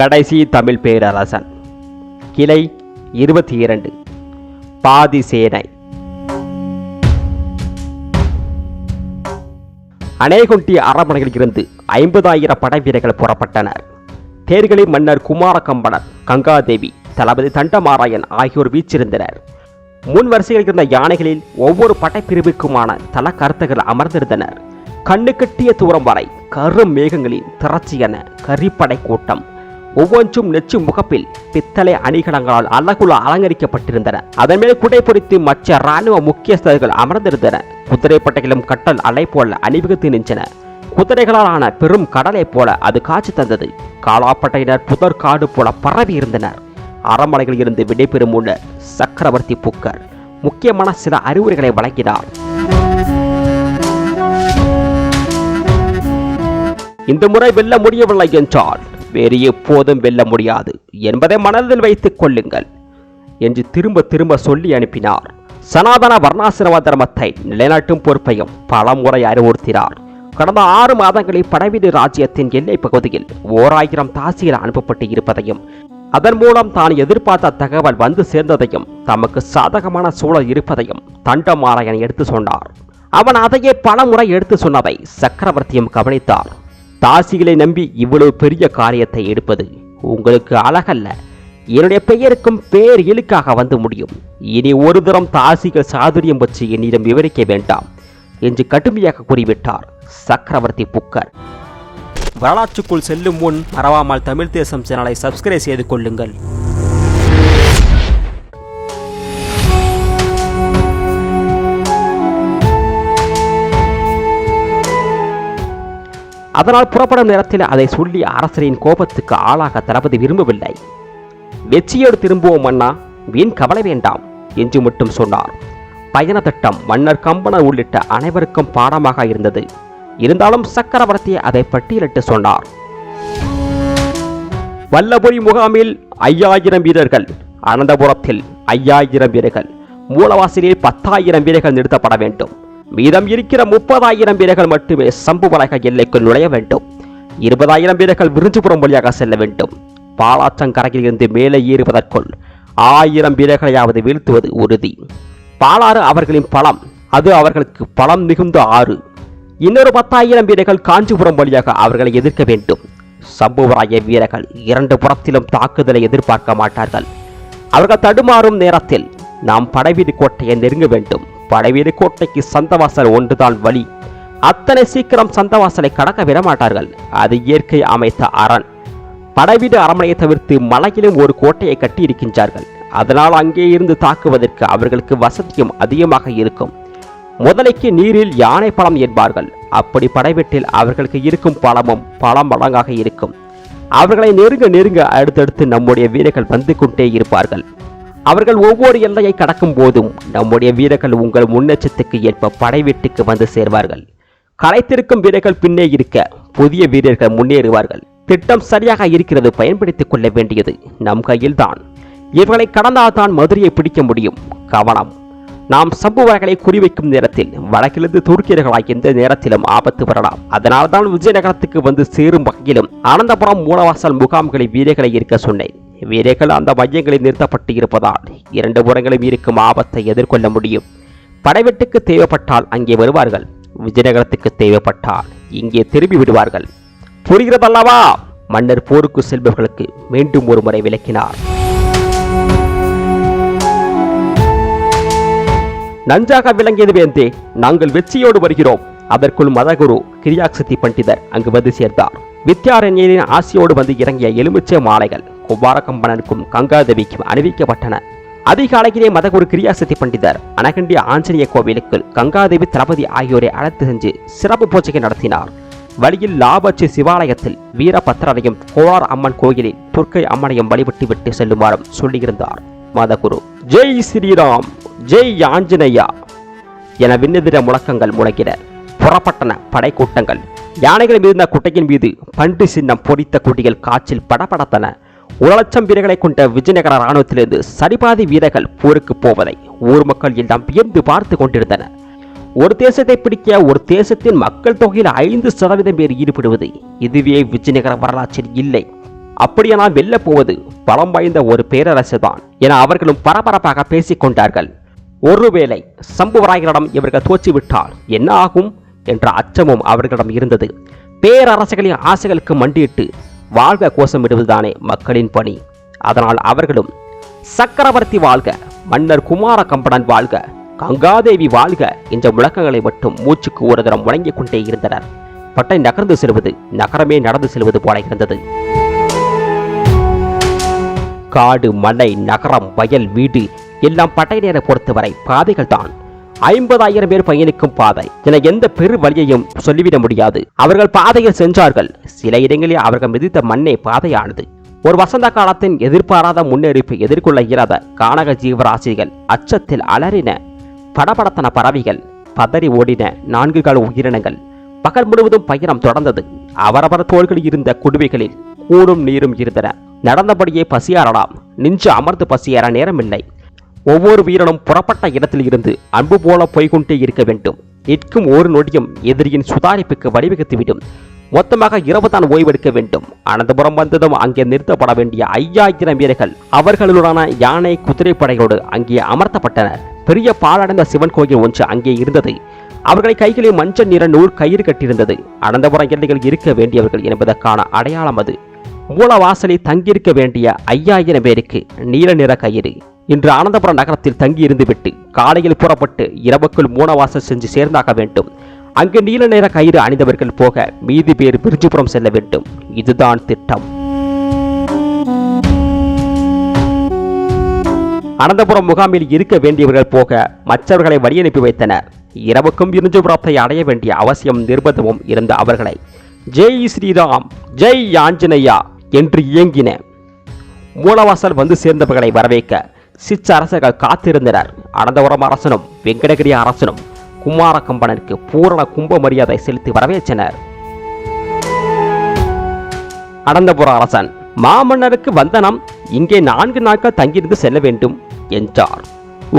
கடைசி தமிழ் பேரரசன். கிளை இருபத்தி இரண்டு. பாதி சேனை. அநேகுண்டி அரண்மனையில் இருந்து ஐம்பதாயிரம் படை வீரர்கள் புறப்பட்டனர். தேர்களை மன்னர் குமாரகம்பனர் கங்காதேவி தளபதி தண்டமாராயன் ஆகியோர் வீச்சிருந்தனர் முன் வரிசையில் இருந்த யானைகளில் ஒவ்வொரு படைப்பிரிவுக்குமான தல கருத்துகள் அமர்ந்திருந்தனர். கண்ணு கட்டிய தூரம் வரை கரும் மேகங்களின் திரட்சியென கரிப்படை கூட்டம் ஒவ்வொன்றும் நெச்சு முகப்பில் பித்தளை அணிகலங்களால் அழகுல அலங்கரிக்கப்பட்டிருந்தன. அதன் மேல் குடை பொறித்து மற்ற இராணுவ முக்கியஸ்தர்கள் அமர்ந்திருந்தன. குதிரைப்பட்டைகளும் கட்டல் அலை போல அணிவகுத்து நின்றன. குதிரைகளால் ஆன பெரும் கடலைப் போல அது காட்சி தந்தது. காலாப்பட்டையினர் புதர் காடு போல பரவி இருந்தனர். அறமலையில் இருந்து விடைபெறும் உள்ள சக்கரவர்த்தி புக்கர் முக்கியமான சில அறிவுரைகளை வழங்கினார். இந்த முறை வெல்ல முடியவில்லை என்றால் வேறு எப்போதும் வெல்ல முடியாது என்பதை மனதில் வைத்துக் கொள்ளுங்கள் என்று திரும்ப திரும்ப சொல்லி அனுப்பினார். சனாதன வர்ணாசிரம தர்மத்தை நிலைநாட்டும் பொறுப்பையும் பலமுறை அறிவுறுத்தினார். கடந்த ஆறு மாதங்களில் படைவீடு ராஜ்யத்தின் எல்லை பகுதியில் ஓர் ஆயிரம் தாசிகள் அனுப்பப்பட்டு இருப்பதையும் அதன் மூலம் தான் எதிர்பார்த்த தகவல் வந்து சேர்ந்ததையும் தமக்கு சாதகமான சூழல் இருப்பதையும் தண்டமாராயன் எடுத்து சொன்னார். அவன் அதையே பல முறை எடுத்து சொன்னதை சக்கரவர்த்தியும் கவனித்தார். தாசிகளை நம்பி இவ்வளவு பெரிய காரியத்தை எடுப்பது உங்களுக்கு அழகல்ல. என்னுடைய பெயருக்கும் பேர் இழுக்காக வந்து முடியும்? இனி ஒரு தரம் தாசிகள் சாதுரியம் பற்றி என்னிடம் விவரிக்க வேண்டாம் என்று கடுமையாக கூறிவிட்டார் சக்கரவர்த்தி புக்கர். வரலாற்றுக்குள் செல்லும் முன் மறவாமல் தமிழ் தேசம் சேனலை சப்ஸ்கிரைப் செய்து கொள்ளுங்கள். அதனால் புறப்படும் நேரத்தில் அதை சொல்லி அரசரின் கோபத்துக்கு ஆளாக தளபதி விரும்பவில்லை. வெற்றியோடு திரும்புவோம் அண்ணா வீண் கவலை வேண்டாம் என்று மட்டும் சொன்னார். பயண திட்டம் மன்னர் கம்பனர் உள்ளிட்ட அனைவருக்கும் பாடமாக இருந்தது. இருந்தாலும் சக்கரவர்த்தி அதை பட்டியலிட்டு சொன்னார். வல்லபுரி முகாமில் ஐயாயிரம் வீரர்கள் அனந்தபுரத்தில் ஐயாயிரம் வீரர்கள் மூலவாசலில் பத்தாயிரம் வீரர்கள் நிறுத்தப்பட வேண்டும். மீதம் இருக்கிற முப்பதாயிரம் வீரர்கள் மட்டுமே சம்புவலக எல்லைக்குள் நுழைய வேண்டும். இருபதாயிரம் வீரர்கள் விருஞ்சிபுரம் வழியாக செல்ல வேண்டும். பாலாற்றங்கரையில் இருந்து மேலே ஏறுவதற்குள் ஆயிரம் வீரர்களையாவது வீழ்த்துவது உறுதி. பாலாறு அவர்களின் பலம் அது அவர்களுக்கு பலம் மிகுந்த ஆறு. இன்னொரு பத்தாயிரம் வீரர்கள் காஞ்சிபுரம் வழியாக அவர்களை எதிர்க்க வேண்டும். சம்புவராய வீரர்கள் இரண்டு புறத்திலும் தாக்குதலை எதிர்பார்க்க மாட்டார்கள். அவர்கள் தடுமாறும் நேரத்தில் நாம் படைவீடு கோட்டையை நெருங்க வேண்டும். படைவீடு கோட்டைக்கு சந்தவாசல் ஒன்றுதான் வழி. அத்தனை சீக்கிரம் சந்தவாசலை கடக்க விட மாட்டார்கள் அது இயற்கை அமைத்த அரண். படைவீடு அரண்மனையை தவிர்த்து மலையிலும் ஒரு கோட்டையை கட்டி இருக்கின்றார்கள் அதனால் அங்கே இருந்து தாக்குவதற்கு அவர்களுக்கு வசதியும் அதிகமாக இருக்கும். முதலைக்கு நீரில் யானை பழம் என்பார்கள். அப்படி படைவீட்டில் அவர்களுக்கு இருக்கும் பழமும் பல மடங்காக இருக்கும். அவர்களை நெருங்க நெருங்க அடுத்தடுத்து நம்முடைய வீரர்கள் வந்து கொண்டே இருப்பார்கள். அவர்கள் ஒவ்வொரு எல்லையை கடக்கும் போதும் நம்முடைய வீரர்கள் உங்கள் முன்னெச்சத்துக்கு ஏற்ப படைவீட்டுக்கு வந்து சேர்வார்கள். களைத்திருக்கும் வீரர்கள் பின்னே இருக்க புதிய வீரர்கள் முன்னேறுவார்கள். திட்டம் சரியாக இருக்கிறது பயன்படுத்திக் கொள்ள வேண்டியது நம் கையில்தான். இவர்களை கடந்தால்தான் மதுரையை பிடிக்க முடியும். கவனம். நாம் சம்புவர்களை குறிவைக்கும் நேரத்தில் வடக்கிலிருந்து துருக்கியர்களாய் எந்த நேரத்திலும் ஆபத்து வரலாம். அதனால்தான் விஜயநகரத்துக்கு வந்து சேரும் வகையிலும் அனந்தபுரம் மூலவாசல் முகாம்களை வீரர்களை இருக்க சொன்னேன். வீரர்கள் அந்த மையங்களில் நிறுத்தப்பட்டு இருப்பதால் இரண்டு புறங்களும் இருக்கும் ஆபத்தை எதிர்கொள்ள முடியும். படைவெட்டுக்கு தேவைப்பட்டால் அங்கே வருவார்கள். விஜயநகரத்துக்கு தேவைப்பட்டால் இங்கே திரும்பி விடுவார்கள். புரிகிறதல்லவா? மன்னர் போருக்கு செல்பவர்களுக்கு மீண்டும் ஒரு முறை விளக்கினார். நன்றாக விளங்கியது வேந்தே நாங்கள் வெற்றியோடு வருகிறோம். அதற்குள் மதகுரு கிரியாக்சக்தி பண்டிதர் அங்கு வந்து சேர்ந்தார். வித்யாரண்யரின் ஆசியோடு வந்து இறங்கிய எலுமிச்சை மாலைகள் குமாரகம்பனனுக்கும் கங்காதேவிக்கும் அணிவிக்கப்பட்டன. அதிகாலையிலே மதகுரு கிரியாசக்தி பண்டிதர் அனகண்டி ஆஞ்சநேய கோவிலுக்குள் கங்காதேவி தளபதி ஆகியோரை அழைத்து சென்று சிறப்பு பூஜைகள் நடத்தினார். வழியில் லாபச்சி சிவாலயத்தில் வீரபத்திரரையும் கோளார் அம்மன் கோயிலில் துர்க்கை அம்மனையும் வழிபட்டு விட்டு செல்லுமாறும் சொல்லியிருந்தார். மதகுரு ஜெய் ஸ்ரீராம் ஜெய் ஆஞ்சநேயா என விண்ணெதிர முழக்கங்கள் முழங்கின. புறப்பட்டன படைக்கூட்டங்கள். யானைகள் மீதிருந்த குட்டையின் மீது பண்டு சின்னம் பொறித்த குட்டிகள் காற்றில் படபடத்தன. ஒரு லட்சம் வீரர்களை கொண்ட விஜயநகர இராணுவத்திலிருந்து சரிபாதி வீரர்கள் போருக்கு போவதை ஊர் மக்கள் எல்லாம் வியந்து பார்த்து கொண்டிருந்தனர். ஒரு தேசத்தை பிடிக்க ஒரு தேசத்தின் மக்கள் தொகையில் ஐந்து சதவீதம் பேர் ஈடுபடுவது இதுவே விஜயநகர வரலாற்றில் இல்லை. அப்படியானால் வெல்ல போவது பலம் வாய்ந்த ஒரு பேரரசு தான் என அவர்களும் பரபரப்பாக பேசிக் கொண்டார்கள். ஒருவேளை சம்புவராயரிடம் இவர்கள் தோற்றுவிட்டால் என்ன ஆகும் என்ற அச்சமும் அவர்களிடம் இருந்தது. பேரரசுகளின் ஆசைகளுக்கு மண்டியிட்டு வாழ்க கோஷமிடுவதுதானே மக்களின் பணி. அதனால் அவர்களும் சக்கரவர்த்தி வாழ்க மன்னர் குமார கம்பனன் வாழ்க கங்காதேவி வாழ்க என்ற முழக்கங்களை மட்டும் மூச்சுக்கு ஒரு தரம் முழங்கிக் கொண்டே இருந்தனர். பட்டை நகர்ந்து செல்வது நகரமே நடந்து செல்வது போல இருந்தது. காடு மலை நகரம் வயல் வீடு எல்லாம் படையினரை பொறுத்தவரை பாதைகள் தான் ஐம்பதாயிரம் பேர் பயணிக்கும் பாதை. என எந்த பெரு வழியையும் சொல்லிவிட முடியாது. அவர்கள் பாதையில் சென்றார்கள். சில இடங்களில் அவர்கள் மிதித்த மண்ணே பாதையானது. ஒரு வசந்த காலத்தின் எதிர்பாராத முன்னெடுப்பை எதிர்கொள்ள இயலாத கானக ஜீவராசிகள் அச்சத்தில் அலறின. படபடத்தன பறவைகள் பதறி ஓடின நான்கு கால உயிரினங்கள். பகல் முழுவதும் பயணம் தொடர்ந்தது. அவரவர் தோள்களில் இருந்த குடுவைகளில் கூடும் நீரும் இருந்தன. நடந்தபடியே பசியாரலாம் நின்று அமர்ந்து பசியார நேரமில்லை. ஒவ்வொரு வீரனும் புறப்பட்ட இடத்தில் இருந்து அன்பு போல போய்கொண்டே இருக்க வேண்டும். நிற்கும் ஒரு நொடியும் எதிரியின் சுதாரிப்புக்கு வழிவகுத்துவிடும். மொத்தமாக இரவு தான் ஓய்வெடுக்க வேண்டும். அனந்தபுரம் வந்ததும் அங்கே நிறுத்தப்பட வேண்டிய ஐயாயிரம் வீரர்கள் அவர்களுடனான யானை குதிரைப்படைகளோடு அங்கே அமர்த்தப்பட்டனர். பெரிய பாழடைந்த சிவன் கோயில் ஒன்று அங்கே இருந்தது. அவர்களை கைகளில் மஞ்சள் நிற நூல் கயிறு கட்டியிருந்தது. அனந்தபுரம் எல்லைகள் இருக்க வேண்டியவர்கள் என்பதற்கான அடையாளம் அது. மூலவாசலில் தங்கியிருக்க வேண்டிய ஐயாயிரம் பேருக்கு நீல நிற கயிறு. இன்று அனந்தபுரம் நகரத்தில் தங்கியிருந்து விட்டு காலையில் புறப்பட்டு இரவுக்குள் மூலவாசல் சென்று சேர்ந்தாக வேண்டும். அங்கு நீல நிற கயிறு அணிந்தவர்கள் போக மீதி பேர் பிரிஞ்சுபுரம் செல்ல வேண்டும். இதுதான் திட்டம். அனந்தபுரம் முகாமில் இருக்க வேண்டியவர்கள் போக மற்றவர்களை வழியனுப்பி வைத்தனர். இரவுக்கும் விருஞ்சிபுரத்தை அடைய வேண்டிய அவசியம் நிர்பந்தமும் இருந்த அவர்களை. ஜெய் ஸ்ரீராம் ஜெய் ஆஞ்சநேயா என்று இயங்கின. மூலவாசல் வந்து சேர்ந்தவர்களை வரவேற்க சிச்ச அரசர்கள் காத்திருந்தனர். அனந்தபுரம் அரசனும் வெங்கடகிரி அரசனும் குமார கம்பனருக்கு பூரண கும்ப மரியாதை செலுத்தி வரவேற்றனர். அனந்தபுர அரசன் மாமன்னருக்கு வந்தனம் இங்கே நான்கு நாட்கள் தங்கியிருந்து செல்ல வேண்டும் என்றார்.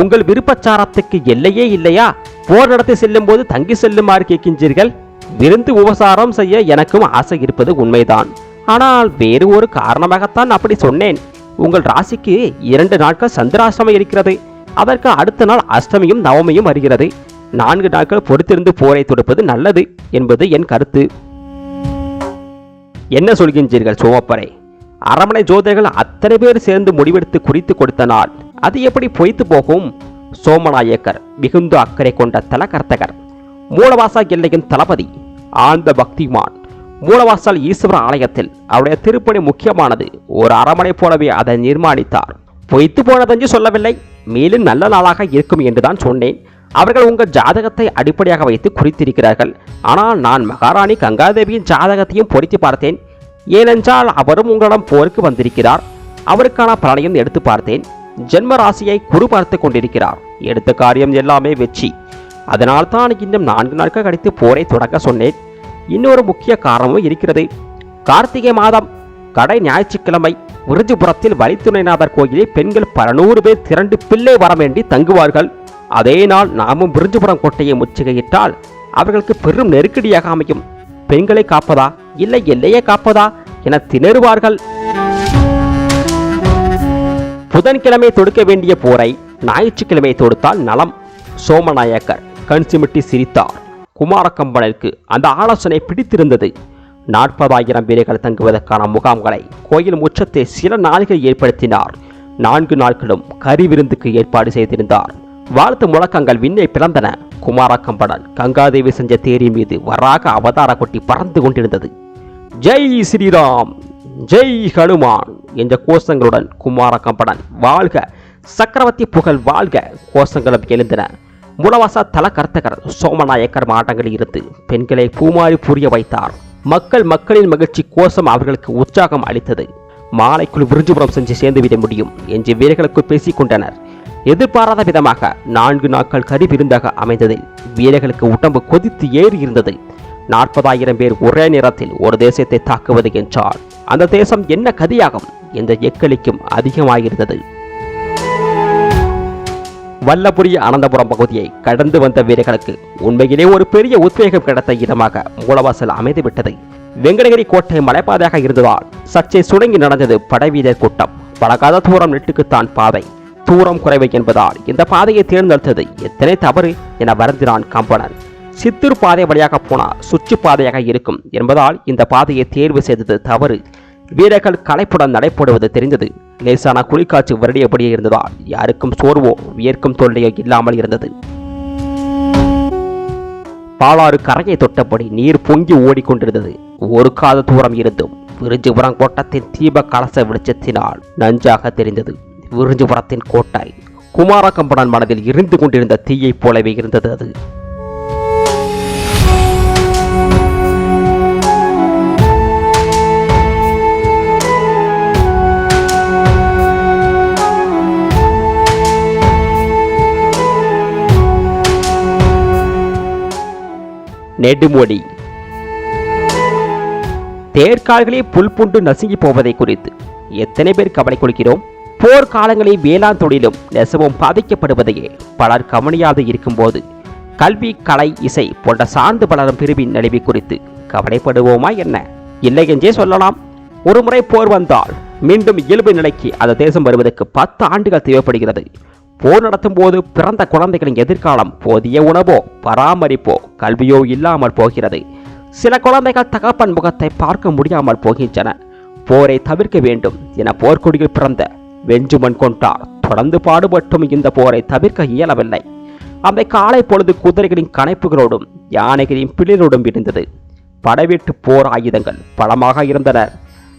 உங்கள் விருப்பச்சாரத்துக்கு எல்லையே இல்லையா? போர் நடத்தி செல்லும் போது தங்கி செல்லுமாறு கேட்கின்றீர்கள்? விருந்து உபசாரம் செய்ய எனக்கும் ஆசை இருப்பது உண்மைதான். ஆனால் வேறு ஒரு காரணமாகத்தான் அப்படி சொன்னேன். உங்கள் ராசிக்கு இரண்டு நாட்கள் சந்திராஷ்டமம் இருக்கிறது. அதற்கு அடுத்த நாள் அஷ்டமியும் நவமியும் வருகிறது. நான்கு நாட்கள் பொறுத்திருந்து போரை தொடுப்பது நல்லது என்பது என் கருத்து. என்ன சொல்கின்றீர்கள் சோமப்பரை? அரமனை ஜோதிடர்கள் அத்தனை பேர் சேர்ந்து முடிவெடுத்து குறித்து கொடுத்த நாள். அது எப்படி பொய்த்து போகும்? சோமநாயக்கர் மிகுந்த அக்கறை கொண்ட தலகர்த்தகர் மூலவாசா எல்லையின் தளபதி ஆழ்ந்த பக்திமான் மூலவாசல் ஈஸ்வர ஆலயத்தில் அவருடைய திருப்பணி முக்கியமானது ஒரு அரமனை போலவே அதை நிர்மாணித்தார். பொய்த்து போனதென்று சொல்லவில்லை. மேலும் நல்ல நாளாக இருக்கும் என்றுதான் சொன்னேன். அவர்கள் உங்கள் ஜாதகத்தை அடிப்படையாக வைத்து குறித்திருக்கிறார்கள். ஆனால் நான் மகாராணி கங்காதேவியின் ஜாதகத்தையும் பொருத்தி பார்த்தேன். ஏனென்றால் அவரும் உங்களிடம் போருக்கு வந்திருக்கிறார். அவருக்கான பலனையும் எடுத்து பார்த்தேன். ஜென்ம ராசியை குறு பார்த்து கொண்டிருக்கிறார். எடுத்த காரியம் எல்லாமே வெற்றி. அதனால் தான் இன்னும் நான்கு நாட்கள் கழித்து போரை தொடங்க சொன்னேன். இன்னொரு முக்கிய காரணமும் இருக்கிறது. கார்த்திகை மாதம் கடை ஞாயிற்றுக்கிழமை விருஜிபுரத்தில் வலித்துணைநாதர் கோயிலில் பெண்கள் பல நூறு பேர் திரண்டு பிள்ளை வரவேண்டி தங்குவார்கள். அதே நாள் நாமும் விருஞ்சிபுரம் கோட்டையை முற்றுகையிட்டால் அவர்களுக்கு பெரும் நெருக்கடியாக அமையும். பெண்களை காப்பதா? இல்லை எல்லையை காப்பதா? என திணறுவார்கள். புதன்கிழமை தொடுக்க வேண்டிய போரை ஞாயிற்றுக்கிழமை தொடுத்தால் நலம். சோமநாயக்கர் கண் சிமிட்டி சிரித்தார். குமாரக்கம்பனுக்கு அந்த ஆலோசனை பிடித்திருந்தது. நாற்பதாயிரம் வீரர்கள் தங்குவதற்கான முகாம்களை கோயில் முற்றத்தை சில நாளிகள் ஏற்படுத்தினார். நான்கு நாட்களும் கறி விருந்துக்கு ஏற்பாடு செய்திருந்தார். வாழ்த்து முழக்கங்கள் விண்ணை பிறந்தன. குமாரக்கம்பனன் கங்காதேவி செஞ்ச தேரி மீது வராக அவதார கொட்டி பறந்து கொண்டிருந்தது. ஜெய் ஸ்ரீராம் ஜெய் ஹனுமான் என்ற கோஷங்களுடன் குமாரக்கம்பனன் வாழ்க. சக்கரவர்த்தி புகழ் வாழ்க. கோஷங்களும் எழுந்தன. முலவாசா தல கர்த்தகர் சோமநாயக்கர் மாவட்டங்களில் இருந்து பெண்களை பூமாறி புரிய வைத்தார். மக்கள் மக்களின் மகிழ்ச்சி கோஷம் அவர்களுக்கு உற்சாகம் அளித்தது. மாலைக்குள் விருஞ்சிபுரம் சென்று சேர்ந்துவிட முடியும் என்று வீரர்களுக்கு பேசிக் கொண்டனர் எதிர்பாராத விதமாக நான்கு நாட்கள் கறி விருந்தாக அமைந்ததில் வீரர்களுக்கு உடம்பு கொதித்து ஏறி இருந்தது. நாற்பதாயிரம் பேர் ஒரே நேரத்தில் ஒரு தேசத்தை தாக்குவது என்றால் அந்த தேசம் என்ன கதியாகும் என்ற எக்களிக்கும் அதிகமாயிருந்தது. வல்லபுரி அனந்தபுரம் பகுதியை கடந்து வந்த வீரர்களுக்கு உண்மையிலே ஒரு பெரிய உத்வேகம் கிடைத்த இடமாக மூலவாசல் அமைந்துவிட்டது. வெங்கடகிரி கோட்டை மலைப்பாதையாக இருந்ததால் சர்ச்சை சுடங்கி நடந்தது படைவீரர் கூட்டம். பழகாத தூரம் நெட்டுக்குத்தான் பாதை. தூரம் குறைவு என்பதால் இந்த பாதையை தேர்ந்தெடுத்தது எத்தனை தவறு என வருந்தினான் கம்பனன் சித்தூர் பாதை வழியாக போனால் சுற்றுப்பாதையாக இருக்கும் என்பதால் இந்த பாதையை தேர்வு செய்தது தவறு. வீரர்கள் களைப்புடன் நடைபெறுவது தெரிந்தது. லேசான குளிர்காட்சி வருடியபடியே இருந்ததால் யாருக்கும் சோர்வோ வியர்க்கும் தொல்லையோ இல்லாமல் இருந்தது. பாலாறு கரையை தொட்டபடி நீர் பொங்கி ஓடிக்கொண்டிருந்தது. ஒரு காத தூரம் இருந்தும் விருஞ்சிபுரம் கோட்டத்தின் தீப கலச வெளிச்சத்தினால் நஞ்சாக தெரிந்தது. விருஞ்சிபுரத்தின் கோட்டை குமாரகம்பனன் மனதில் இருந்து கொண்டிருந்த தீயைப் போலவே இருந்தது அது. நெடுமொழி. தேர்கால்களே புல் புண்டு நசுங்கி போவதை குறித்து எத்தனை பேர் கவலை கொள்கிறோம்? போர்க்காலங்களில் வேளாண் தொழிலும் நெசவும் பாதிக்கப்படுவதையே பலர் கவனியாது இருக்கும்போது கல்வி கலை இசை போன்ற சார்ந்து பலரும் பிரிவின் நலிவு குறித்து கவலைப்படுவோமா என்ன? இல்லை என்றே சொல்லலாம். ஒருமுறை போர் வந்தால் மீண்டும் இயல்பு நிலைக்கு அந்த தேசம் வருவதற்கு பத்து ஆண்டுகள் தேவைப்படுகிறது. போர் நடத்தும் போது பிறந்த குழந்தைகளின் எதிர்காலம் போதிய உணவோ பராமரிப்போ கல்வியோ இல்லாமல் போகிறது. சில குழந்தைகள் தகப்பன் முகத்தை பார்க்க முடியாமல் போகின்றன. போரை தவிர்க்க வேண்டும் என போர்க்கொடியில் பிறந்த வெஞ்சுமன் கொண்டார் தொடர்ந்து பாடுபட்டும் இந்த போரை தவிர்க்க இயலவில்லை. அந்த காலை பொழுது குதிரைகளின் கணைப்புகளோடும் யானைகளின் பிளிரோடும் இருந்தது. படைவீட்டு போர் ஆயுதங்கள் பலமாக இருந்தன.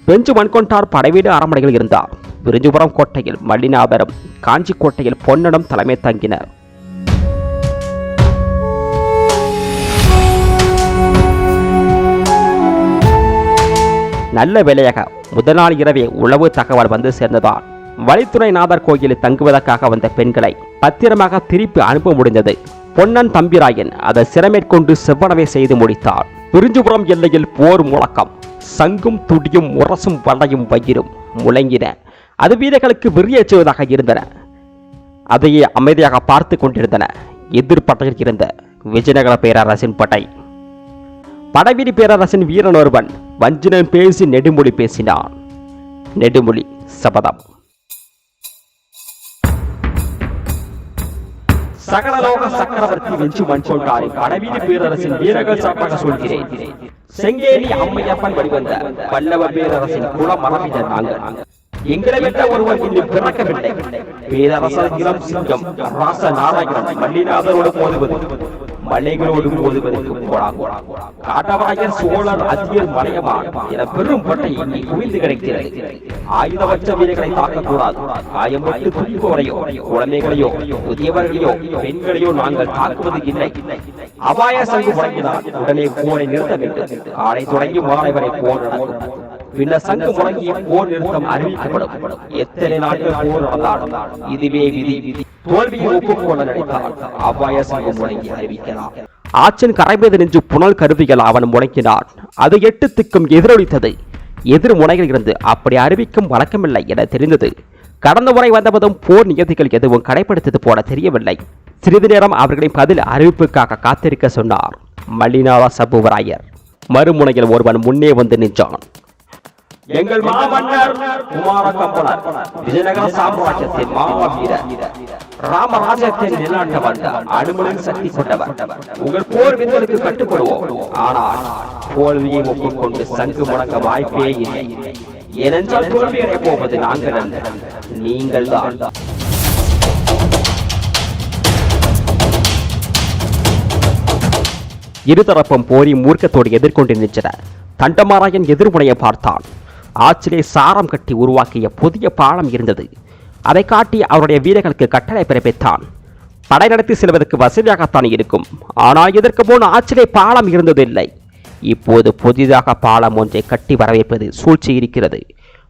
பெஞ்சு மண்கொண்டார் படைவீடு அரண்மனையில் இருந்தார். விருஞ்சிபுரம் கோட்டையில் மல்லிநாதரும் காஞ்சி கோட்டையில் பொன்னனும் தலைமை தங்கினர். நல்ல வேலையாக முதல் நாள் இரவே உளவு தகவல் வந்து சேர்ந்ததால் வழித்துறைநாதர் கோயிலில் தங்குவதற்காக வந்த பெண்களை பத்திரமாக திருப்பி அனுப்ப முடிந்தது. பொன்னன் தம்பிராயன் அதை சிறமேற்கொண்டு செவ்வனவை செய்து முடித்தார். விருஞ்சிபுரம் எல்லையில் போர் முழக்கம். சங்கும் துடியும் முரசும் வளையும் வயிறும் முழங்கின. அது வீரர்களுக்கு வெறியேற்றுவதாக இருந்தன. அதையே அமைதியாக பார்த்து கொண்டிருந்தன. எதிர்பட்டையில் இருந்த விஜயநகர பேரரசின் படை. படைவீடு பேரரசின் வீரன் ஒருவன் வஞ்சினன் பேசி நெடுமொழி பேசினான். நெடுமொழி சபதம். சகலலோக சக்கரவர்த்தி வெஞ்சு மண் கொண்டாரை படைவீடு பேரரசின் வீரர்கள் சார்பாக சொல்கிறேன். செங்கேரி அம்மையப்பன் வழிவந்த பல்லவ பேரரசின் குல மரபினர் நாங்கள். எங்களை விட்ட ஒருவர் இன்று பிறக்கவில்லை. பேரரசர் இளம் சிங்கம் ராச நாராயணன் மல்லிநாதரோடு போதுவது மலைகளோடு போதுவதற்கு போடா காட்டவாயர் சோழர் அதியர் மலையமான் என பெரும் பட்டை இங்கே குவிந்து கிடைக்கிறது. ஆயுதவற்ற வீரர்களை தாக்கக்கூடாது. காயம்பட்டு துணிப்போரையோ குழந்தைகளையோ புதியவர்களையோ பெண்களையோ நாங்கள் தாக்குவது இல்லை. அபாய சங்கு முழங்கினால் உடனே போரை நிறுத்த வேண்டும். ஆடை தொடங்கி மாலை வரை போர் நடக்கும். பின்னர் சங்கு முழங்கி போர் நிறுத்தம் அறிவிக்கப்படும் எத்தனை நாட்கள் போர் நடந்தாலும் இதுவே விதி. விதி தோல்வியை ஒப்புக்கொள்ள நினைத்தால் அபாய சங்கு முழங்கி அறிவிக்கலாம். ஆற்றின் கரை மீது நின்று புனல் கருவிகள் அவன் முழங்கினான் அது எட்டு திக்கும் எதிரொலித்தது. எதிர் முனையில் இருந்து அப்படி அறிவிக்கும் வழக்கமில்லை என தெரிந்தது. கடந்த முறை வந்தபோதும் போர் நியதிகள் எதுவும் கடைபிடித்தது போல தெரியவில்லை. சிறிது நேரம் அவர்களின் பதில் அறிவிப்புக்காக காத்திருக்க சொன்னார். மல்லிநாத சபுவராயர். மறுமுனையில் ஒருவன் முன்னே வந்து நின்றான். எங்கள் மாமன்னர் குமார கம்பனர் விஜயநகர சாம்ராஜ்யத்தின் மாவீரர் ராமராஜ்யத்தின் நிலாண்ட வந்த அனுமனின் சக்தி கொண்டவர். உங்கள் போர் விதிகளுக்கு கட்டுப்படுவோம். ஆனால் தோல்வியை ஒப்புக்கொண்டு சங்கு முழங்க வாய்ப்பே இல்லை. ஏனென்றால் தோல்வியடைய போவது நாங்கள் அல்ல நீங்கள் தான். இருதரப்பும் போரி மூர்க்கத்தோடு எதிர்கொண்டு நின்றன. தண்டமாராயன் எதிர்முனையை பார்த்தான். ஆற்றிலே சாரம் கட்டி உருவாக்கிய புதிய பாலம் இருந்தது. அதை காட்டி அவருடைய வீரர்களுக்கு கட்டளை பிறப்பித்தான். படை நடத்தி செல்வதற்கு வசதியாகத்தான் இருக்கும். ஆனால் இதற்கு முன் ஆற்றிலே பாலம் இருந்ததில்லை. இப்போது புதிதாக பாலம் ஒன்றை கட்டி வரவேற்பது சூழ்ச்சி இருக்கிறது.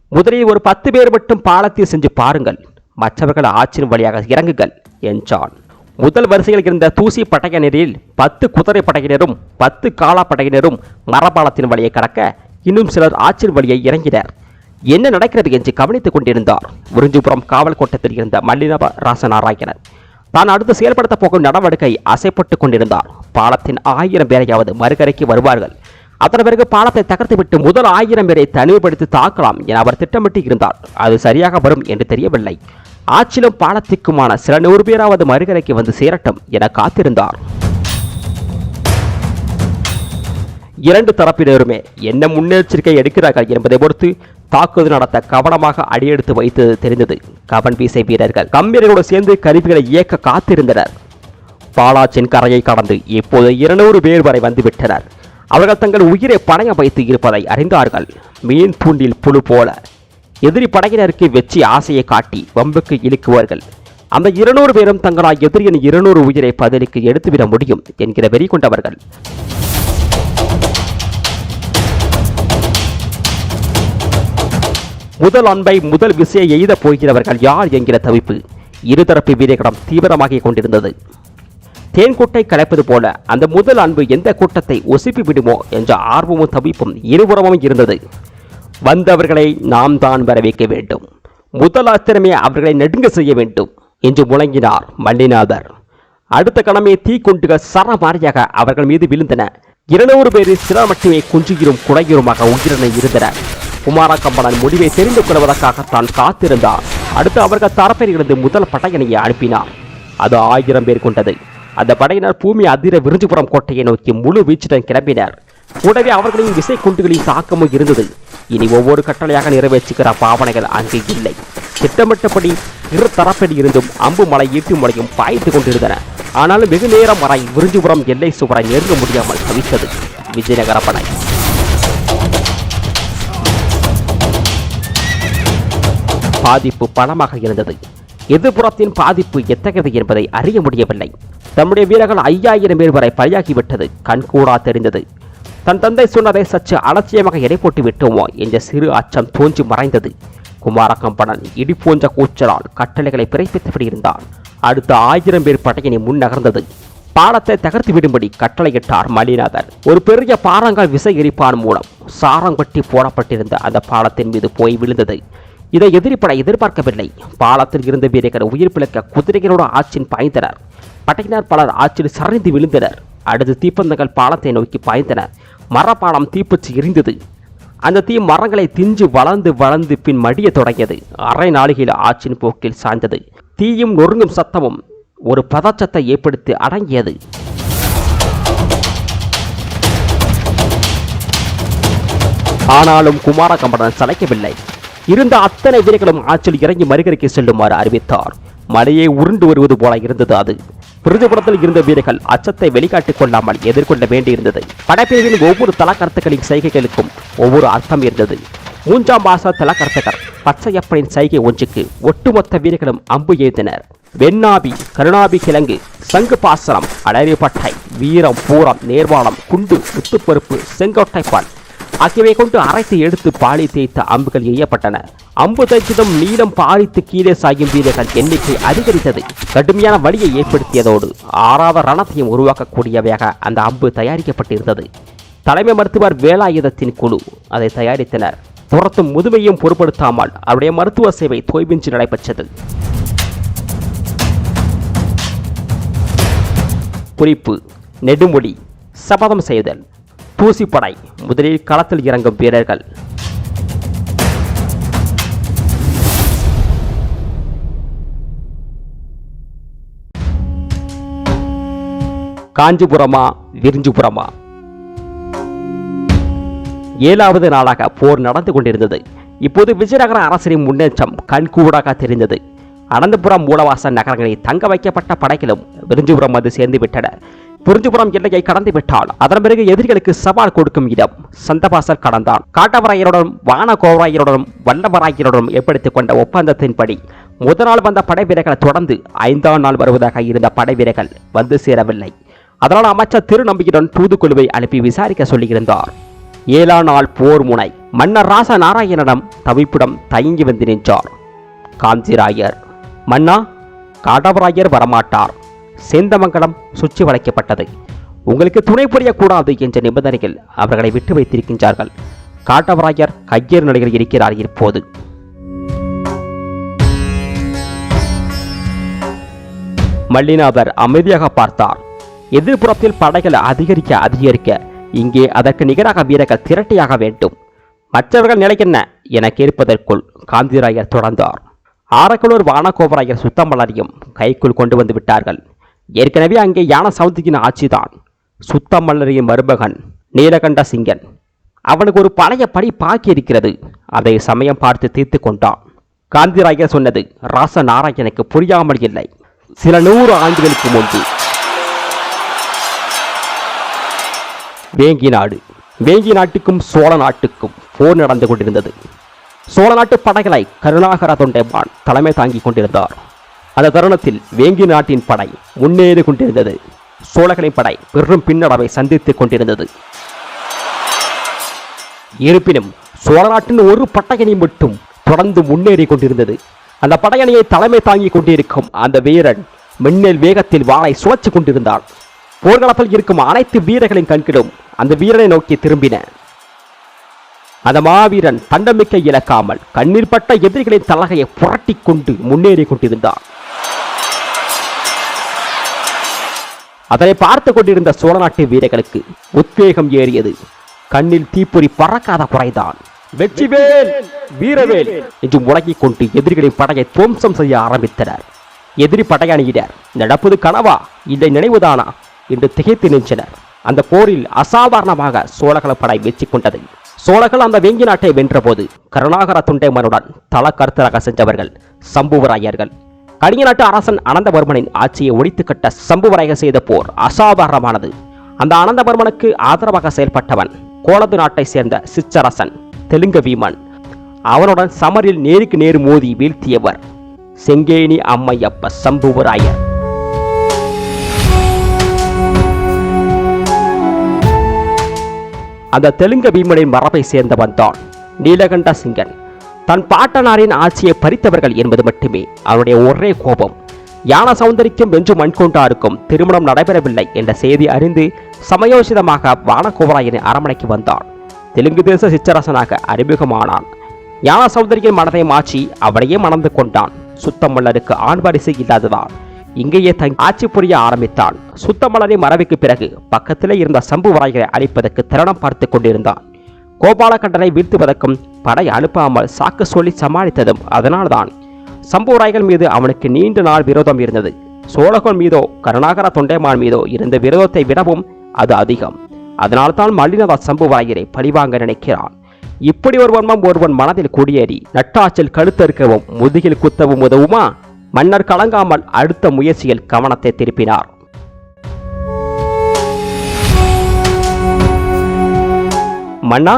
முதலில் ஒரு பத்து பேர் மட்டும் பாலத்தில் சென்று பாருங்கள். மற்றவர்கள் ஆற்றின் வழியாக இறங்குங்கள் என்றான். முதல் வரிசையில் இருந்த தூசி படையினரில் பத்து குதிரை படையினரும் பத்து காலா படையினரும் மரபாலத்தின் வழியை கடக்க இன்னும் சிலர் ஆற்றின் வழியை இறங்கினர். என்ன நடக்கிறது என்று கவனித்துக் கொண்டிருந்தார். உறிஞ்சிபுரம் காவல் கோட்டத்தில் இருந்த மல்லினப ராசநாராயணன். தான் அடுத்து செயல்படுத்தப் போகும் நடவடிக்கை அசைப்பட்டுக் கொண்டிருந்தார். பாலத்தின் ஆயிரம் பேரையாவது மறுகரைக்கு வருவார்கள். அதன் பிறகு பாலத்தை தகர்த்துவிட்டு முதல் ஆயிரம் பேரை தனிமைப்படுத்தி தாக்கலாம் என அவர் திட்டமிட்டு இருந்தார். அது சரியாக வரும் என்று தெரியவில்லை. ஆற்றிலும் பாலத்திற்குமான சில நூறு பேராவது மறுகரைக்கு வந்து சேரட்டும் என காத்திருந்தார். இரண்டு தரப்பினருமே என்ன முன்னெச்சரிக்கை எடுக்கிறார்கள் என்பதை பொறுத்து தாக்குதல் நடத்த கவனமாக அடியெடுத்து வைத்தது தெரிந்தது. கவன் வீசை வீரர்கள் கம்பீரர்களோடு சேர்ந்து கருவிகளை இயக்க காத்திருந்தனர். பாலாச்சின் கரையை கடந்து இப்போது இருநூறு பேர் வரை வந்துவிட்டனர். அவர்கள் தங்கள் உயிரை பணையம் வைத்து இருப்பதை அறிந்தார்கள். மீன் தூண்டில் புழு போல. எதிரி படையினருக்கு வெற்றி ஆசையை காட்டி வம்புக்கு இழுக்குவார்கள். அந்த இருநூறு பேரும் தங்களால் எதிரியின் இருநூறு உயிரை பதிலுக்கு எடுத்துவிட முடியும் என்கிற வெறி கொண்டவர்கள். முதல் அன்பை முதல் விசையை எய்த போகிறவர்கள் யார் என்கிற தவிப்பு. இருதரப்பு வீரர்களிடம் தீவிரமாகிக் கொண்டிருந்தது. தேன்கூட்டை கலைப்பது போல அந்த முதல் அன்பு எந்த கூட்டத்தை ஒசிப்பி விடுமோ என்ற ஆர்வமும் தவிப்பும் இருபுறமும் இருந்தது. வந்தவர்களை நாம் தான் வர வைக்க வேண்டும். முதல் ஆத்திரமே அவர்களை நெடுங்க செய்ய வேண்டும் என்று முழங்கினார் மல்லிநாதர். அடுத்த கணமே தீக்குண்டுகள் சரமாரியாக அவர்கள் மீது விழுந்தன. இருநூறு பேரில் சிலர் மட்டுமே குஞ்சுகிரும் குடையுருமாக உயிரினை இருந்தனர் குமார கம்பளன் முடிவை தெரிந்து கொள்வதற்காக தான் காத்திருந்தார். அடுத்து அவர்கள் தரப்பில் இருந்து முதல் படையணியை அனுப்பினார். அது ஆயிரம் பேர் கொண்டது. அந்த படையினர் பூமி அதிர விருஞ்சிபுரம் கோட்டையை நோக்கி முழு வீச்சுடன் கிளம்பினர். கூடவே அவர்களின் விசை குண்டுகளின் தாக்கமும் இருந்தது. இனி ஒவ்வொரு கட்டளையாக நிறைவேற்றுகிற பாவனைகள் அங்கே இல்லை. திட்டமிட்டபடி இரு தரப்பில் இருந்தும் அம்பு மலை ஈட்டு மலையும் பாய்ந்து கொண்டிருந்தன. ஆனாலும் வெகு நேரம் வரை விருஞ்சிபுரம் எல்லை சுவரை நெருங்க முடியாமல் தவித்தது. விஜயநகர படை. பாதிப்பு பலமாக இருந்தது. எதிர்புறத்தின் பாதிப்பு எத்தகையது என்பதை அறிய முடியவில்லை. தம்முடைய வீரர்கள் ஐயாயிரம் பேர் வரை பலியாகிவிட்டது. கண்கூடா தெரிந்தது. தன் தந்தை சொன்னதை சற்று அலட்சியமாக எடை போட்டு விட்டோமோ என்ற சிறு அச்சம் தோன்றி மறைந்தது. குமாரகம்பனன் இடி போன்ற கூச்சலால் கட்டளைகளை பிறப்பித்தபடி இருந்தான் அடுத்த ஆயிரம் பேர் படையினை முன் நகர்ந்தது. பாலத்தை தகர்த்து விடும்படி கட்டளையிட்டார் மலிநாதர் ஒரு பெரிய பாறாங்கால் விசை எரிப்பான் மூலம் சாரங்கொட்டி போடப்பட்டிருந்த அந்த பாலத்தின் மீது போய் விழுந்தது. இதை எதிரிப்படை எதிர்பார்க்கவில்லை. பாலத்தில் இருந்த வீரர்கள் உயிர் பிழைக்க குதிரைகளோடு ஆற்றின் பாய்ந்தனர். படையினர் பலர் ஆற்றில் சரிந்து விழுந்தனர். அடுத்து தீப்பந்தங்கள் பாலத்தை நோக்கி பாய்ந்தன. மரப்பாலம் தீப்பற்றி எரிந்தது. அந்த தீ மரங்களை திஞ்சு வளர்ந்து வளர்ந்து பின் மடிய தொடங்கியது. அரை நாளிகையில் ஆற்றின் போக்கில் சாய்ந்தது. தீயும் நொறுங்கும் சத்தமும் ஒரு பதச்சத்தை ஏற்படுத்தி அடங்கியது. ஆனாலும் குமாரகம்பரன் சளைக்கவில்லை. இருந்த அத்தனை வீரர்களும் ஆற்றில் இறங்கி மறுகரைக்கு செல்லுமாறு அறிவித்தார். மலையை உருண்டு வருவது போல இருந்தது அது. விருதுபுரத்தில் இருந்த வீரர்கள் அச்சத்தை வெளிக்காட்டிக் கொள்ளாமல் எதிர்கொள்ள வேண்டியிருந்தது. படைப்பிரிவின் ஒவ்வொரு தலக்கருத்துக்களின் செய்கைகளுக்கும் ஒவ்வொரு அர்த்தம் இருந்தது. மூன்றாம் மாச தலக்கருத்தகர் பச்சையப்பனின் சைகை ஒன்றுக்கு ஒட்டுமொத்த வீரர்களும் அம்பு எய்தனர். வெண்ணாபி கருணாபி கிழங்கு சங்கு பாசனம் அலரிப்பட்டை வீரம் பூரம் நேர்வாளம் குண்டு முத்துப்பருப்பு செங்கோட்டைப்பால் ஆகியவை கொண்டு அரைத்து எடுத்து பாலி தேய்த்த அம்புகள் எய்யப்பட்டன. அம்பு தைச்சதும் நீளம் பாரித்து கீழே சாயும் வீரர்கள் எண்ணிக்கை அதிகரித்தது. கடுமையான வலியை ஏற்படுத்தியதோடு ஆறாத ரணத்தையும் உருவாக்கக்கூடியவையாக அந்த அம்பு தயாரிக்கப்பட்டிருந்தது. தலைமை மருத்துவர் வேலாயுதத்தின் குழு அதை தயாரித்தனர். துரத்தும் முதுமையும் பொருட்படுத்தாமல் அவருடைய மருத்துவ சேவை தொய்வின்றி நடைபெற்றது. குறிப்பு நெடுமொழி சபதம் செய்தல். தூசிப்படை முதலில் களத்தில் இறங்கும் வீரர்கள். காஞ்சிபுரமா விரிஞ்சிபுரமா. ஏழாவது நாளாக போர் நடந்து கொண்டிருந்தது. இப்போது விஜயநகர அரசரின் முன்னேற்றம் கண்கூடாக தெரிந்தது. அனந்தபுரம் மூலவாச நகரங்களில் தங்க வைக்கப்பட்ட படைகளும் விருஞ்சிபுரம் வந்து சேர்ந்து விட்டன புரிஞ்சுபுரம் எல்லையை கடந்து விட்டால் அதன் பிறகு எதிரிகளுக்கு சவால் கொடுக்கும் இடம் சந்தபாசல் கடந்தான். காட்டவராயருடனும் வானகோவராயருடனும் வல்லவராயருடனும் ஏற்படுத்திக் கொண்ட ஒப்பந்தத்தின்படி முதல் நாள் வந்த படை வீரர்களை தொடர்ந்து ஐந்தாம் நாள் வருவதாக இருந்த படை வீரர்கள் வந்து சேரவில்லை. அதனால் அமைச்சர் திருநம்பியுடன் தூதுக்குழுவை அனுப்பி விசாரிக்க சொல்லியிருந்தார். ஏழாம் நாள் போர் முனை மன்னர் ராச நாராயணனிடம் தவிப்பிடம் தயங்கி வந்து நின்றார். காஞ்சிராயர் மன்னா காடவராயர் வரமாட்டார். சேந்தமங்கலம் சுற்றி வளைக்கப்பட்டது. உங்களுக்கு துணை புரியக்கூடாது என்ற நிபந்தனைகள் அவர்களை விட்டு வைத்திருக்கின்றார்கள். காட்டவராயர் கையேறு நிலையில் இருக்கிறார் இப்போது. மல்லிநாதர் அமைதியாக பார்த்தார். எதிர்ப்புறத்தில் படைகள் அதிகரிக்க அதிகரிக்க இங்கே அதற்கு நிகராக வீரர்கள் திரட்டியாக வேண்டும். மற்றவர்கள் நிலைக்கென்ன என கேட்பதற்குள் காந்திராயர் தொடர்ந்தார். ஆரக்கலூர் வானகோபராயர் சுத்தமலரையும் கைக்குள் கொண்டு வந்து விட்டார்கள். ஏற்கனவே அங்கே யானை சவுதியின் ஆட்சிதான். சுத்தமல்லரின் மருமகன் நீலகண்ட சிங்கன். அவனுக்கு ஒரு பழைய படி பாக்கி இருக்கிறது. அதை சமயம் பார்த்து தீர்த்து கொண்டான். காந்திராயர் சொன்னது ராச நாராயணனுக்கு புரியாமல் இல்லை. சில நூறு ஆண்டுகளுக்கு முன்பு. வேங்கி நாடு. வேங்கி நாட்டுக்கும் சோழ நாட்டுக்கும் போர் நடந்து கொண்டிருந்தது. சோழ நாட்டு படைகளை கருணாகர தொண்டைமான் தலைமை தாங்கிக் கொண்டிருந்தார். அந்த தருணத்தில் வேங்கி நாட்டின் படை முன்னேறி கொண்டிருந்தது. சோழர்களின் படை பெரும் பின்னடைவை சந்தித்துக் கொண்டிருந்தது. இருப்பினும் சோழ நாட்டின் ஒரு பட்டயணி மட்டும் தொடர்ந்து முன்னேறி கொண்டிருந்தது. அந்த படையணியை தலைமை தாங்கிக் கொண்டிருக்கும் அந்த வீரன் மின்னல் வேகத்தில் வாளை சுழற்றிக் கொண்டிருந்தான். போர்க்களத்தில் இருக்கும் அனைத்து வீரர்களின் கண்களும் அந்த வீரனை நோக்கி திரும்பின. அந்த மாவீரன் தண்டமிக்க இழக்காமல் கண்ணீர் பட்ட எதிரிகளின் தலகையை புரட்டி கொண்டு முன்னேறி கொண்டிருந்தான். அதனை பார்த்து கொண்டிருந்த சோழ நாட்டு வீரர்களுக்கு உத்வேகம் ஏறியது. கண்ணில் தீப்பொறி பறக்காத குறைதான். வெற்றிவேல் வீரவேல் என்று முழங்கிக் கொண்டு எதிரிகளின் படையை துவம்சம் செய்ய ஆரம்பித்தனர். எதிரி படையணியினர் நடப்பது கனவா? இல்லை நினைவுதானா? என்று திகைத்து நின்றனர். அந்த போரில் அசாதாரணமாக சோழகள படை வெற்றி கொண்டது. சோழர்கள் அந்த வேங்கி நாட்டை வென்றபோது கருணாகர துண்டைமனுடன் தல கருத்தராக சென்றவர்கள் சம்புவராயர்கள் கலிங்க நாட்டு அரசன் அனந்தவர்மனின் ஆட்சியை ஒழித்து கட்ட சம்புவராயர் செய்த போர் அசாதாரணமானது. அந்த அனந்தவர்மனுக்கு ஆதரவாக செயல்பட்டவன் கோலது நாட்டை சேர்ந்த சிச்சரசன் தெலுங்க வீமன். அவனுடன் சமரில் நேருக்கு நேர் மோதி வீழ்த்தியவர் செங்கேணி அம்மையப்ப சம்புவராயர். அந்த தெலுங்க பீமனின் மரபை சேர்ந்தவன் தான் நீலகண்ட சிங்கன். தன் பாட்டனாரின் ஆட்சியை பறித்தவர்கள் என்பது மட்டுமே அவனுடைய ஒரே கோபம். யான சௌந்தரிக்கும் வென்று மண்கொண்டாருக்கும் திருமணம் நடைபெறவில்லை என்ற செய்தி அறிந்து சமயோசிதமாக வானகோவராயனின் அரண்மனைக்கு வந்தான். தெலுங்கு தேச சிச்சரசனாக அறிமுகமானான். ஞான சௌந்தரியின் மனதை மாற்றி அவளையே மணந்து கொண்டான். சுத்தமல்லருக்கு ஆண் வரிசை இல்லாததான் இங்கேயே தன் ஆட்சி புரிய ஆரம்பித்தான். சுத்தமலரின் மறைவுக்கு பிறகு பக்கத்திலே இருந்த சம்புவராயரை அழிப்பதற்கு திறனம் பார்த்து கொண்டிருந்தான். கோபாலகண்டனை வீழ்த்துவதற்கும் படை அனுப்பாமல் சாக்கு சொல்லி சமாளித்ததும் அதனால்தான். சம்புவராய்கள் மீது அவனுக்கு நீண்ட நாள் விரோதம் இருந்தது. சோழகன் மீதோ கருணாகர தொண்டைமான் மீதோ இருந்த விரோதத்தை விடவும் அது அதிகம். அதனால்தான் மல்லினதாஸ் சம்புவராயரை பழிவாங்க நினைக்கிறான். இப்படி ஒரு வன்மம் ஒருவன் மனதில் குடியேறி நட்டாச்சில் கழுத்தறுக்கவும் முதுகில் குத்தவும் உதவுமா? மன்னர் கலங்காமல் அடுத்த முயற்சியில் கவனத்தை திருப்பினார். மன்னா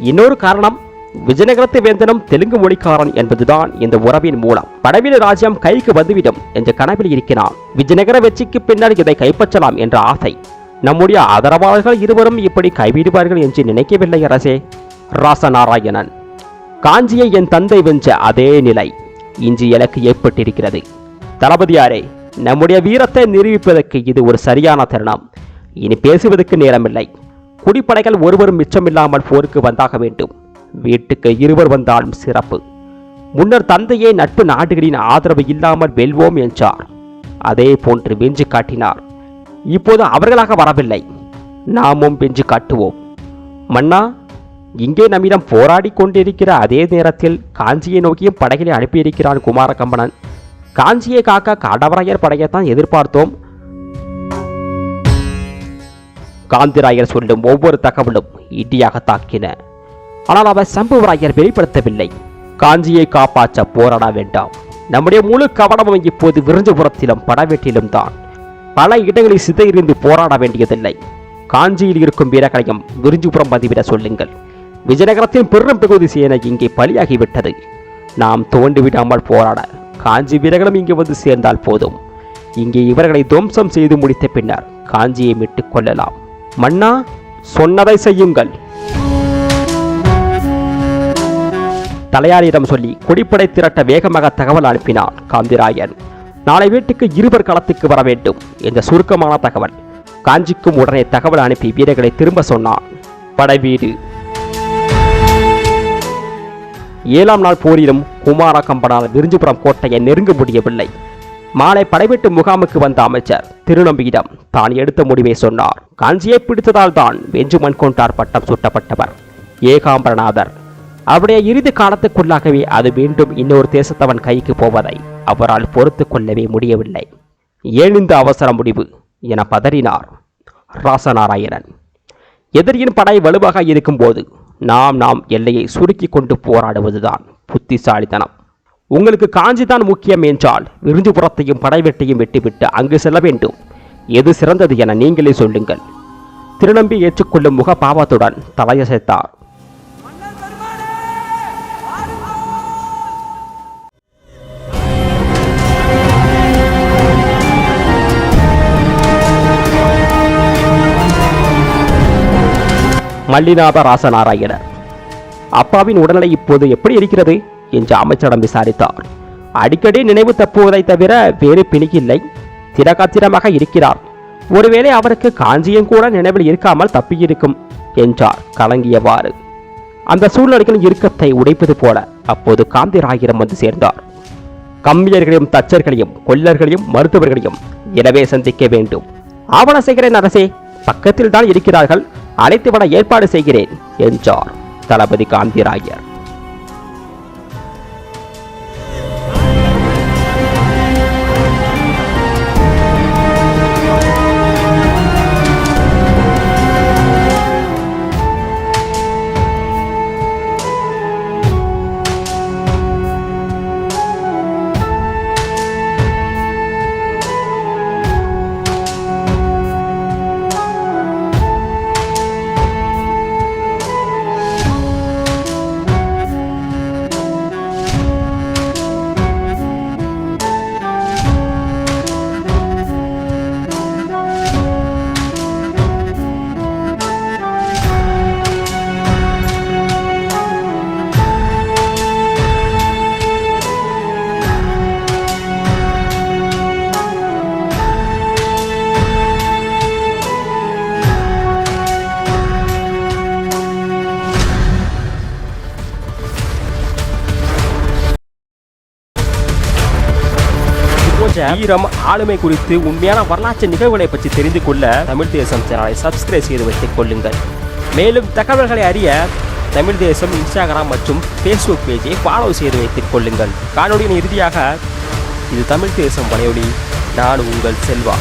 இன்னொரு காரணம் விஜயநகரத்து வேந்தனும் தெலுங்கு மொழிக்காரன் என்பதுதான் இந்த உறவின் மூலம். படவில ராஜ்யம் கைக்கு வந்துவிடும் என்ற கனவில் இருக்கிறான். விஜயநகர வெற்றிக்கு பின்னர் இதை கைப்பற்றலாம் என்ற ஆசை. நம்முடைய ஆதரவாளர்கள் இருவரும் இப்படி கைவிடுவார்கள் என்று நினைக்கவில்லை அரசே. ராசநாராயணன். காஞ்சியை என் தந்தை வென்ற அதே நிலை இன்று எனக்கு ஏற்பட்டிருக்கிறது. தளபதியாரே நம்முடைய வீரத்தை நிரூபிப்பதற்கு இது ஒரு சரியான தருணம். இனி பேசுவதற்கு நேரமில்லை. குடிப்படைகள் ஒருவரும் மிச்சமில்லாமல் போருக்கு வந்தாக வேண்டும். வீட்டுக்கு இருவர் வந்தாலும் சிறப்பு. முன்னர் தந்தையே நட்பு நாடுகளின் ஆதரவு இல்லாமல் வெல்வோம் என்றார். அதே போன்று வெஞ்சு காட்டினார். இப்போது அவர்களாக வரவில்லை. நாமும் வெஞ்சு காட்டுவோம். மன்னா இங்கே நம்மிடம் போராடி கொண்டிருக்கிற அதே நேரத்தில் காஞ்சியை நோக்கியும் படைகளை அனுப்பியிருக்கிறான் குமாரகம்பனன் காஞ்சியை காக்க காடவராயர் படையைத்தான் எதிர்பார்த்தோம். காந்திராயர் சொல்லும் ஒவ்வொரு தகவலும் இடியாக தாக்கின. ஆனால் அவர் சம்புவராயர் வெளிப்படுத்தவில்லை. காஞ்சியை காப்பாற்ற போராட வேண்டாம். நம்முடைய முழு கவனமும் இப்போது விருஞ்சபுரத்திலும் படவேட்டிலும் தான். பல இடங்களில் சிதையிருந்து போராட வேண்டியதில்லை. காஞ்சியில் இருக்கும் வீரர்களையும் விருஞ்சிபுரம் பதிவிட சொல்லுங்கள். விஜயநகரத்தின் பெரும் பகுதி சேனை இங்கே பலியாகிவிட்டது. நாம் தோண்டு விடாமல் போராட காஞ்சி வீரர்களும் இங்கே வந்து சேர்ந்தால் போதும். இங்கே இவர்களை துவம்சம் செய்து முடித்த பின்னர் காஞ்சியை மீட்டுக் கொள்ளலாம். மன்னா சொன்னதை செய்யுங்கள். தலையாரியிடம் சொல்லி குடிப்படை திரட்ட வேகமாக தகவல் அனுப்பினான் காந்திராயன். நாளை வீட்டுக்கு இருவர் களத்துக்கு வர வேண்டும் என்ற சுருக்கமான தகவல். காஞ்சிக்கும் உடனே தகவல் அனுப்பி வீரர்களை திரும்ப சொன்னான் படைவீடு ஏழாம் நாள் போரிலும் குமார கம்பனால் விருஞ்சிபுரம் கோட்டையை நெருங்க முடியவில்லை. மாலை படைவிட்டு முகாமுக்கு வந்த அமைச்சர் திருநம்பியிடம் தான் எடுத்த முடிவை சொன்னார். காஞ்சியை பிடித்ததால் தான் வெஞ்சுமன் கொண்டார் பட்டம் சுட்டப்பட்டவர். ஏகாம்பரநாதர் அவருடைய இறுதி காலத்துக்குள்ளாகவே அது மீண்டும் இன்னொரு தேசத்தவன் கைக்கு போவதை அவரால் பொறுத்து கொள்ளவே முடியவில்லை. ஏன் இந்த அவசர முடிவு? என பதறினார் ராசநாராயணன். எதிரியின் படை வலுவாக இருக்கும்போது நாம் நாம் எல்லையை சுருக்கி கொண்டு போராடுவதுதான் புத்திசாலித்தனம். உங்களுக்கு காஞ்சிதான் முக்கியம் என்றால் விருஞ்சிபுரத்தையும் படைவெட்டையும் வெட்டிவிட்டு அங்கு செல்ல வேண்டும். எது சிறந்தது என நீங்களே சொல்லுங்கள். திருநம்பி ஏற்றுக்கொள்ளும் முக பாவத்துடன் தலையசைத்தார். மல்லிநாத ராசநாராயணர் அப்பாவின் உடல்நிலை இப்போது எப்படி இருக்கிறது? என்று அமைச்சரிடம் விசாரித்தார். அடிக்கடி நினைவு தப்புவதை தவிர வேறு பிணியில்லை. திரகாத்திரமாக இருக்கிறார். ஒருவேளை அவருக்கு காஞ்சியும் கூட நினைவில் இருக்காமல் தப்பியிருக்கும் என்றார் கலங்கியவாறு. அந்த சூழ்நிலைகளின் இறுக்கத்தை உடைப்பது போல அப்போது காந்திராயிரம் வந்து சேர்ந்தார். கம்மியர்களையும் தச்சர்களையும் கொல்லர்களையும் மருத்துவர்களையும் எனவே சந்திக்க வேண்டும். ஆவண செய்கிறேன் அரசே பக்கத்தில் தான் இருக்கிறார்கள். அழைத்து விட ஏற்பாடு செய்கிறேன் என்றார் தளபதி காந்திராயர். வீரம் ஆளுமை குறித்து உண்மையான வரலாற்று நிகழ்வுகளை பற்றி தெரிந்து கொள்ள தமிழ் தேசம் சேனலை சப்ஸ்கிரைப் செய்து வைத்துக் கொள்ளுங்கள். மேலும் தகவல்களை அறிய தமிழ் தேசம் இன்ஸ்டாகிராம் மற்றும் ஃபேஸ்புக் பேஜை ஃபாலோ செய்து வைத்துக் கொள்ளுங்கள். காணொலியின் இறுதியாக இது தமிழ் தேசம் வலையொலி. நான் உங்கள் செல்வா.